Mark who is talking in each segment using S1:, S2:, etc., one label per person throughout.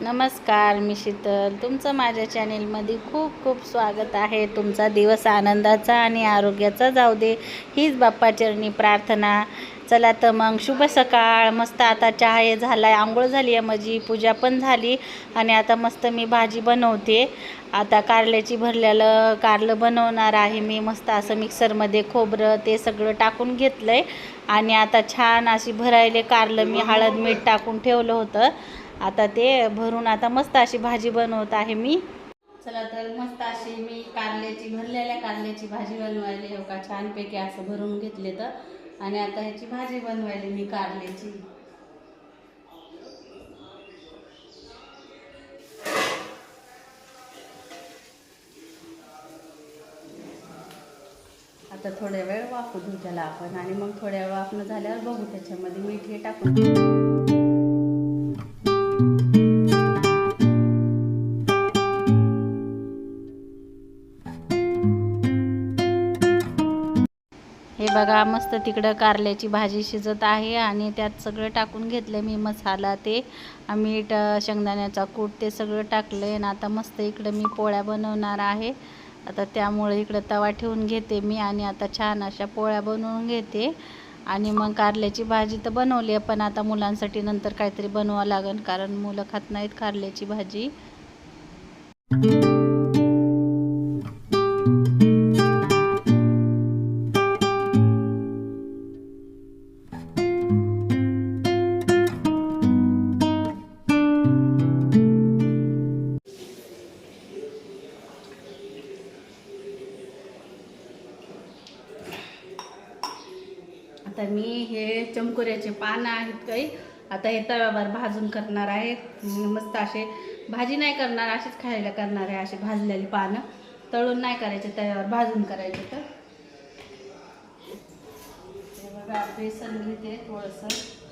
S1: नमस्कार मी शीतल. तुमचं माझ्या चॅनेलमध्ये खूप खूप स्वागत आहे. तुमचा दिवस आनंदाचा आणि आरोग्याचा जाऊ दे. हीच बाप्पाचरणी प्रार्थना. चला तर मग शुभ सकाळ. मस्त आता चहा हे झाला आहे आंघोळ झाली आहे माझी पूजा पण झाली आणि आता मस्त मी भाजी बनवते. आता कारल्याची भरलेलं कारलं बनवणार आहे मी. मस्त असं मिक्सरमध्ये खोबरं ते सगळं टाकून घेतलं आहे आणि आता छान अशी भरायले कारलं. मी हळद मीठ टाकून ठेवलं होतं. आता ते भरून आता मस्त अशी भाजी बनवत आहे मी. चला तर मस्त अशी मी कारल्याची भरलेल्या कारल्याची भाजी बनवायली हो का? छानपैकी असं भरून घेतले तर. आणि आता ह्याची भाजी बनवायली मी कारल्याची. आता थोड्या वेळ वाफू त्याला आपण. आणि मग थोड्या वेळ वाफणं झाल्यावर बघू त्याच्यामध्ये मीठ हे टाकून. बघा मस्त तिकडं कारल्याची भाजी शिजत आहे आणि त्यात सगळं टाकून घेतलं मी मसाला ते मीठ शेंगदाण्याचा कूट ते सगळं टाकलं आहे आणि आता मस्त इकडं मी पोळ्या बनवणार आहे. आता त्यामुळे इकडं तवा ठेवून घेते मी आणि आता छान अशा पोळ्या बनवून घेते. आणि मग कारल्याची भाजी तर बनवली आहे पण आता मुलांसाठी नंतर काहीतरी बनवावं लागेल कारण मुलं खात नाहीत कारल्याची भाजी. आता मी हे चमकुऱ्याचे पानं आहेत काही. आता हे तव्यावर भाजून करणार आहे. मस्त असे भाजी नाही करणार असेच खायला करणार आहे असे भाजलेली पानं. तळून नाही करायचे तव्यावर भाजून करायचे तर. बघा बेसन घेते थोडंसं.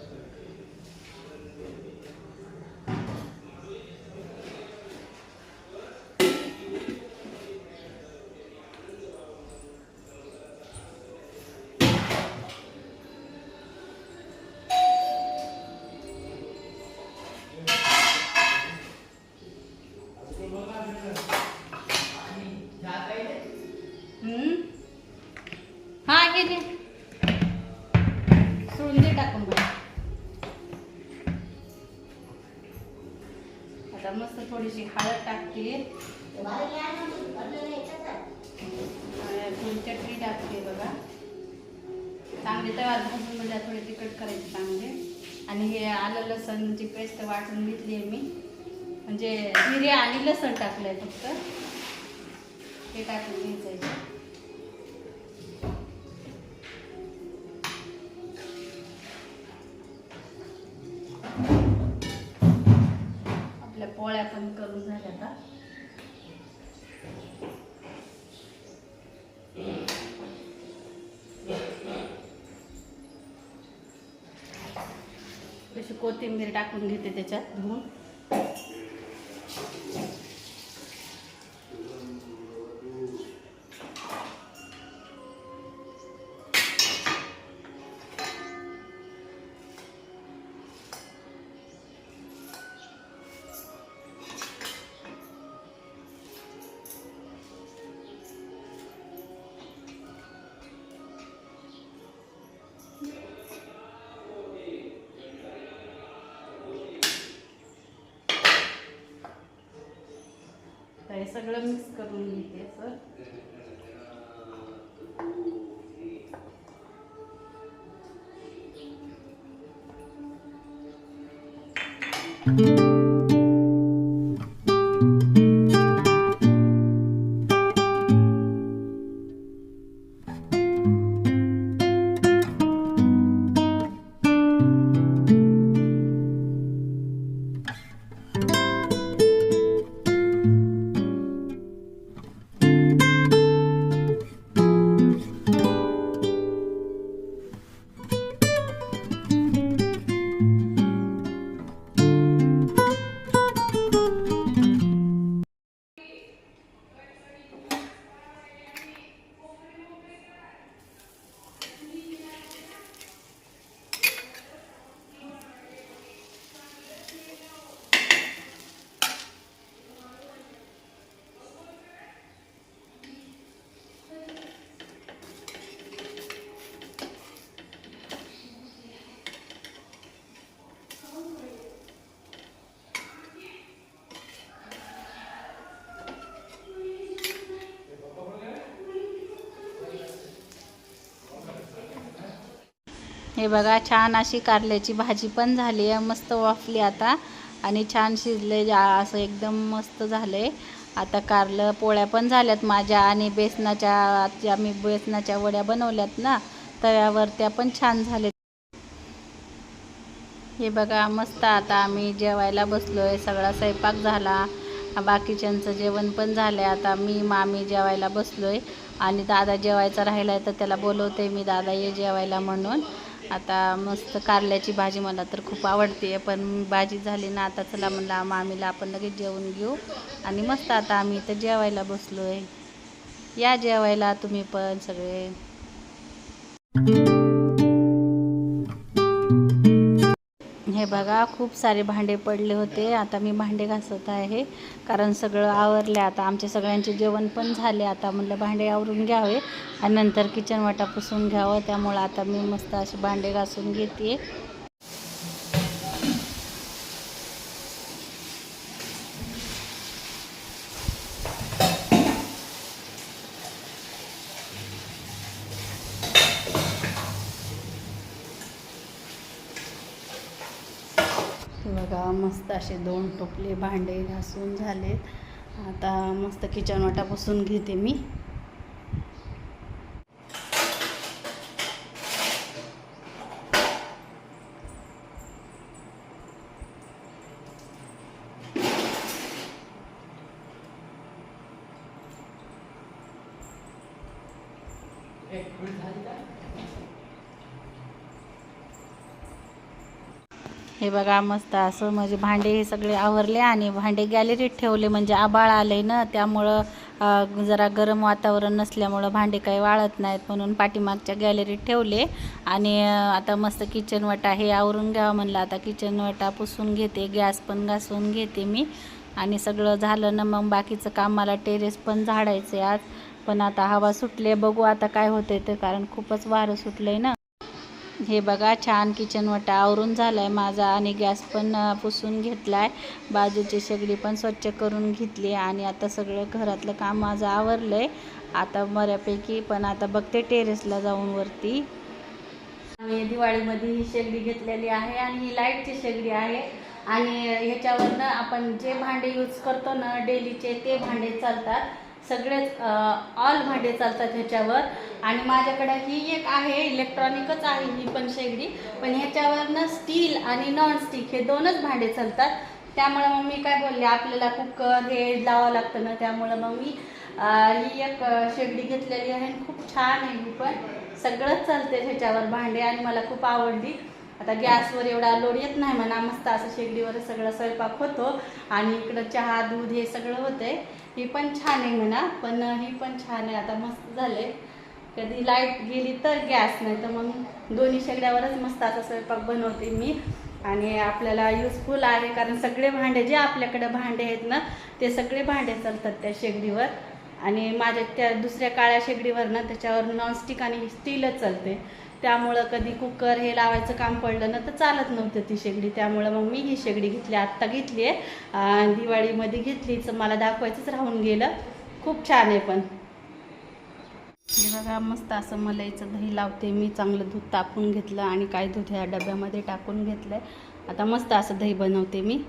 S1: थोडीशी हळद टाकते. थोडी चटणी टाकते बघा. चांगले तवा भाजून म्हणजे थोडे तिखट करायचे चांगले. आणि हे आलं लसणची पेस्ट वाटून घेतली आहे मी. म्हणजे जिरे आणि लसण टाकलंय फक्त. हे टाकून घ्यायचं कमी करून झाल्या आता. तशी कोथिंबीर टाकून घेते त्याच्यात धुवून. हे सगळं मिक्स करून घेते असं हे बघा छान अशी कारल्याची भाजी पण झाली आहे. मस्त वाफली आता. आणि छान शिजले जा असं एकदम मस्त झाले. आता कारलं पोळ्या पण झाल्यात माझ्या आणि बेसनाच्या ज्या मी बेसनाच्या वड्या बनवल्यात ना तव्यावर त्या पण छान झाले हे बघा मस्त आता आम्ही जेवायला बसलोय. सगळा स्वयंपाक झाला. बाकीच्यांचं जेवण पण झालं आता मी मामी जेवायला बसलो आहे आणि दादा जेवायचा राहिला आहे तर त्याला बोलवते. मी दादा ये जेवायला म्हणून. आता मस्त कारल्याची भाजी मला तर खूप आवडते पण भाजी झाली ना आता चला म्हणला मामीला आपण लगेच जेवून घेऊ. आणि मस्त आता आम्ही इथं जेवायला बसलोय. या जेवायला तुम्ही पण सगळे. हे बघा खूप सारे भांडे पडले होते. आता मी भांडे घासत आहे. कारण सगळं आवरले आता. आमचे सगळ्यांचे जेवण पण झाले. आता म्हणलं भांडे आवरून घ्यावे आणि नंतर किचन वाटा पुसून घ्यावं. त्यामुळं आता मी मस्त असे भांडे घासून घेते हे बघा मस्त असे दोन टोपले भांडे घासून झालेत. आता मस्त किचन वाटा पुसून घेते मी. हे बघा मस्त असं म्हणजे भांडे हे सगळे आवरले आणि भांडे गॅलरीत ठेवले म्हणजे आबाळ आले ना त्यामुळं जरा गरम वातावरण नसल्यामुळं भांडे काही वाळत नाहीत म्हणून पाठीमागच्या गॅलरीत ठेवले. आणि आता मस्त किचनवटा हे आवरून घ्यावं म्हणलं. आता किचनवटा पुसून घेते गॅस पण घासून घेते मी. आणि सगळं झालं ना मग बाकीचं काम मला टेरेस पण झाडायचं आज. पण आता हवा सुटली बघू आता काय होतंय ते कारण खूपच वारं सुटलंय ना. हे बघा छान किचन आवरून झाला आहे माझा आणि गॅस पण पुसून घेतला आहे बाजूची शेगडी पण स्वच्छ करून घेतली आणि आता सगळं घरातलं काम माझं आवरलं आहे आता बऱ्यापैकी पण आता बघते टेरेसला जाऊन वरती. मी दिवाळीमध्ये ही शेगडी घेतलेली आहे आणि ही लाईटची शेगडी आहे. आणि ह्याच्यावरनं आपण जे भांडे यूज करतो ना डेलीचे ते भांडे चालतात. सगळेच ऑल भांडे चालतात ह्याच्यावर. आणि माझ्याकडे ही एक आहे इलेक्ट्रॉनिकच आहे ही पण शेगडी. पण ह्याच्यावरनं स्टील आणि नॉन स्टिक हे दोनच भांडे चालतात. त्यामुळे मग मी काय बोलले आपल्याला कुकर हे लावावं लागतं ना त्यामुळं मग मी ही एक शेगडी घेतलेली आहे आणि खूप छान आहे ही पण. सगळंच चालते ह्याच्यावर भांडे आणि मला खूप आवडली. आता गॅसवर एवढा लोड येत नाही म्हणा मस्त असं शेगडीवर सगळं स्वयंपाक होतो. आणि इकडं चहा दूध हे सगळं होतंय. ही पण छान आहे म्हणा पण ही पण छान आहे. आता मस्त झाले कधी लाइट गेली तर गॅस नाही तर मग दोन्ही शेगड्यावरच मस्त असा स्वयंपाक बनवते मी. आणि आपल्याला युजफुल आहे कारण सगळे भांडे जे आपल्याकडे भांडे आहेत ना ते सगळे भांडे चालतात त्या शेगडीवर. आणि माझ्या त्या दुसऱ्या काळ्या शेगडीवर ना त्याच्यावर नॉनस्टिक आणि स्टीलच चालते त्यामुळं कधी कुकर हे लावायचं काम पडलं ना तर चालत नव्हतं ती शेगडी. त्यामुळं मग मी ही शेगडी घेतली आत्ता घेतली आहे. दिवाळीमध्ये घेतलीच मला दाखवायचंच राहून गेलं. खूप छान आहे पण. हे बघा मस्त असं मलाईचं दही लावते मी चांगलं दूध तापून घेतलं आणि काय दूध ह्या डब्यामध्ये टाकून घेतलंय. आता मस्त असं दही बनवते मी.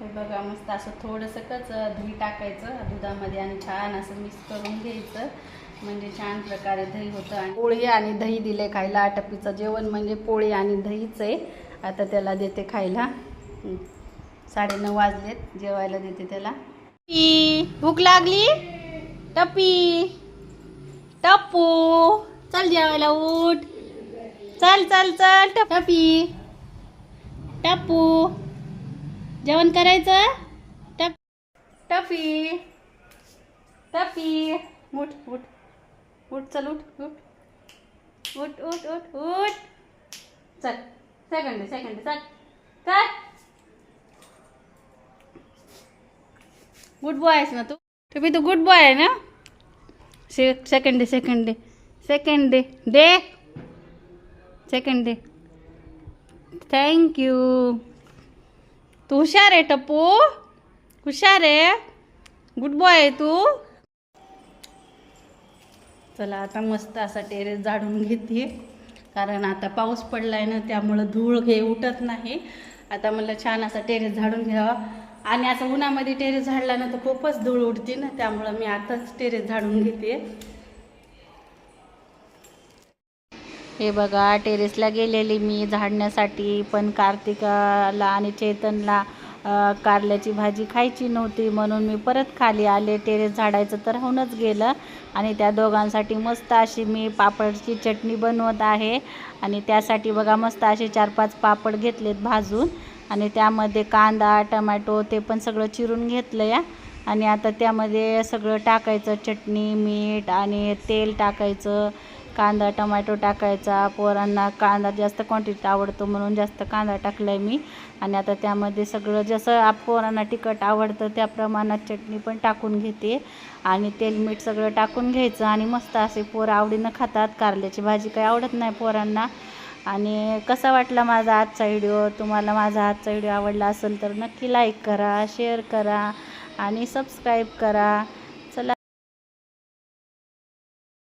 S1: हे बघा मस्त असं थोडंसंच दही टाकायचं दुधामध्ये आणि छान असं मिक्स करून घ्यायचं. म्हणजे छान प्रकारे दही होतं आणि पोळी आणि दही दिले खायला. आटपीचं जेवण म्हणजे पोळी आणि दहीच आहे. आता त्याला देते खायला. साडे साडेनऊ वाजलेत. जेवायला देते त्याला. भूक लागली? टपी टप्पू. चल जेवायला उठ. चल चल चल. टप- टपी टप्पू. जेवण करायचं? टप टपी टपी उठ उठ. उठ चल उठ उठ. उठ उठ उठ उठ. चल सेकंड सेकंड चल. चल. गुड बॉय आहेस ना तू? तुम्ही तू गुड बॉय आहे ना? Say second day second day second day day second day thank you तू हुशार आहे टप्पू. हुशार आहे. गुड बॉय आहे तू. चला आता मस्त असा टेरेस झाडून घेते.
S2: कारण आता पाऊस पडला आहे ना त्यामुळं धूळ हे उठत नाही. आता मला छान असा टेरेस झाडून घ्यावा. आणि असं उन्हामध्ये टेरेस झाडला ना तर खूपच धूळ उडते ना त्यामुळं मी आताच टेरेस झाडून घेते.
S1: हे बघा टेरेसला गेलेली मी झाडण्यासाठी पण कार्तिकाला आणि चेतनला कारल्याची भाजी खायची नव्हती म्हणून मी परत खाली आले. टेरेस झाडायचं तर होऊनच गेलं. आणि त्या दोघांसाठी मस्त अशी मी पापडची चटणी बनवत आहे. आणि त्यासाठी बघा मस्त असे चार पाच पापड घेतलेत भाजून. आणि त्यामध्ये कांदा टमॅटो ते पण सगळं चिरून घेतलं या आणि आता त्यामध्ये सगळं टाकायचं. चटणी मीठ आणि तेल टाकायचं. कांदा टमॅटो टाकायचा. पोरांना कांदा जास्त क्वांटिटीत आवडतो म्हणून जास्त कांदा टाकला आहे मी. आणि आता त्यामध्ये सगळं जसं आप पोरांना तिखट आवडतं त्या प्रमाणात चटणी पण टाकून घेते. आणि तेल मीठ सगळं टाकून घ्यायचं आणि मस्त असे पोरं आवडीनं खातात. कारल्याची भाजी काही आवडत नाही पोरांना. आणि कसा वाटला माझा आजचा व्हिडिओ तुम्हाला माझा आजचा व्हिडिओ आवडला असेल तर नक्की लाईक करा शेअर करा आणि सबस्क्राईब करा.